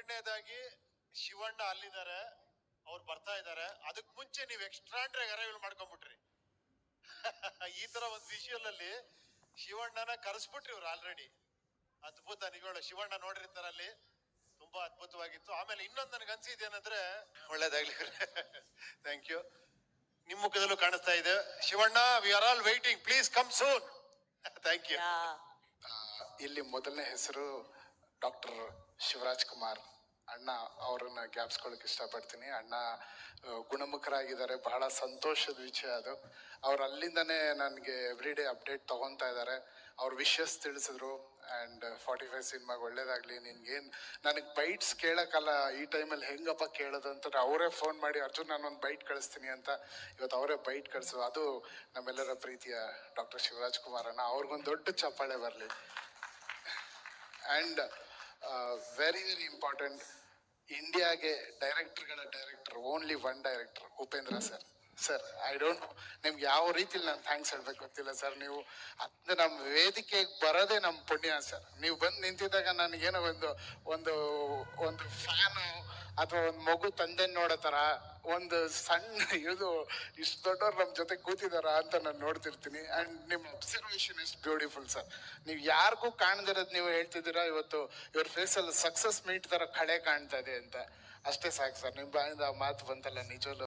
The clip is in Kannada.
ಎರಡನೇದಾಗಿ ಶಿವಣ್ಣ ಅಲ್ಲಿದ್ದಾರೆ ಅವ್ರು ಬರ್ತಾ ಇದ್ದಾರೆ. ಅದಕ್ಕೆ ಮುಂಚೆ ನೀವು ಎಕ್ಸ್ಟ್ರಾಂಡ್ರಾಗಿ ಅರೈವಲ್ ಮಾಡ್ಕೊಂಡ್ಬಿಟ್ರಿ. ಈ ತರ ಒಂದು ವಿಷುವಲ್ ಅಲ್ಲಿ ಶಿವಣ್ಣನ ಕರೆಸ್ಬಿಟ್ರಿ ಇವ್ರು ಆಲ್ರೆಡಿ ಅದ್ಭುತ ಹೇಳೋ ಶಿವಣ್ಣ ನೋಡಿರ್ತಾರ ಅಲ್ಲಿ. ತುಂಬಾ ಅದ್ಭುತವಾಗಿತ್ತು. ಆಮೇಲೆ ಇನ್ನೊಂದು ನನಗೆ ಅನ್ಸಿದ್ದು ಏನಂದ್ರೆ ಒಳ್ಳೇದಾಗ್ಲಿ ಥ್ಯಾಂಕ್ ಯು ನಿಮ್ ಮುಖದಲ್ಲೂ ಕಾಣಿಸ್ತಾ ಇದೆ. Shivanna we are all waiting please come soon thank you ಇಲ್ಲಿ ಮೊದಲನೇ ಹೆಸರು ಡಾಕ್ಟರ್ ಶಿವರಾಜ್ ಕುಮಾರ್ ಅಣ್ಣ ಅವರನ್ನ ಜ್ಞಾಪಿಸ್ಕೊಳ್ಳೋಕೆ ಇಷ್ಟಪಡ್ತೀನಿ. ಅಣ್ಣ ಗುಣಮುಖರಾಗಿದ್ದಾರೆ. ಬಹಳ ಸಂತೋಷದ ವಿಷಯ ಅದು. ಅವ್ರು ಅಲ್ಲಿಂದನೇ ನನಗೆ ಎವ್ರಿ ಡೇ ಅಪ್ಡೇಟ್ ತಗೊತಾ ಇದ್ದಾರೆ. ಅವ್ರ ವಿಷಸ್ ತಿಳಿಸಿದ್ರು. ಆ್ಯಂಡ್ ಫಾರ್ಟಿ ಫೈವ್ ಸಿನಿಮಾಗೆ ಒಳ್ಳೇದಾಗಲಿ. ನಿನ್ಗೇನು, ನನಗೆ ಬೈಟ್ಸ್ ಕೇಳೋಕ್ಕಲ್ಲ. ಈ ಟೈಮಲ್ಲಿ ಹೆಂಗಪ್ಪ ಕೇಳೋದು ಅವರೇ ಫೋನ್ ಮಾಡಿ, ಅರ್ಜುನ್, ನಾನೊಂದು ಬೈಟ್ ಕಳಿಸ್ತೀನಿ ಅಂತ ಇವತ್ತು ಅವರೇ ಬೈಟ್ ಕಳಿಸು ಅದು ನಮ್ಮೆಲ್ಲರ ಪ್ರೀತಿಯ ಡಾಕ್ಟರ್ ಶಿವರಾಜ್ ಕುಮಾರ್ ಅಣ್ಣ. ಅವ್ರಿಗೊಂದು ದೊಡ್ಡ ಚಪ್ಪಾಳೆ ಬರಲಿ. ಆ್ಯಂಡ್ ವೆರಿ ವೆರಿ ಇಂಪಾರ್ಟೆಂಟ್ ಇಂಡಿಯಾಗೆ ಡೈರೆಕ್ಟರ್ಗಳ director only one director Upendra sir sir I don't ನಿಮ್ಗೆ ಯಾವ ರೀತಿಲಿ ನಾನು ಥ್ಯಾಂಕ್ಸ್ ಹೇಳ್ಬೇಕು ಗೊತ್ತಿಲ್ಲ ಸರ್ ನೀವು ಅದು ನಮ್ಮ ವೇದಿಕೆಗೆ ಬರೋದೇ ನಮ್ಮ ಪುಣ್ಯ ಸರ್ ನೀವು ಬಂದು ನಿಂತಿದ್ದಾಗ ನನಗೇನೋ ಒಂದು ಒಂದು ಒಂದು ಫ್ಯಾನು ಅಥವಾ ಒಂದು ಮಗು ತಂದೆ ನೋಡೋ ಥರ ಒಂದು ಸಣ್ಣ ಇದು ಇಷ್ಟು ದೊಡ್ಡವ್ರು ನಮ್ಮ ಜೊತೆ ಕೂತಿದಾರ ಅಂತ ನಾನು ನೋಡ್ತಿರ್ತೀನಿ. ಆ್ಯಂಡ್ ನಿಮ್ಮ ಅಬ್ಸರ್ವೇಷನ್ ಇಸ್ ಬ್ಯೂಟಿಫುಲ್ ಸರ್ ನೀವು ಯಾರಿಗೂ ಕಾಣ್ದಿರೋದು ನೀವು ಹೇಳ್ತಿದ್ದೀರಾ? ಇವತ್ತು ಇವ್ರ ಫೇಸಲ್ಲಿ ಸಕ್ಸಸ್ ಮೀಟ್ ಥರ ಕಳೆ ಕಾಣ್ತಾ ಇದೆ ಅಂತ. ಅಷ್ಟೇ ಸಾಕು ಸರ್ ನಿಮ್ಮ ಬಾಯಿಂದ ಮಾತು ಬಂತಲ್ಲ ನಿಜವಲ್ಲೂ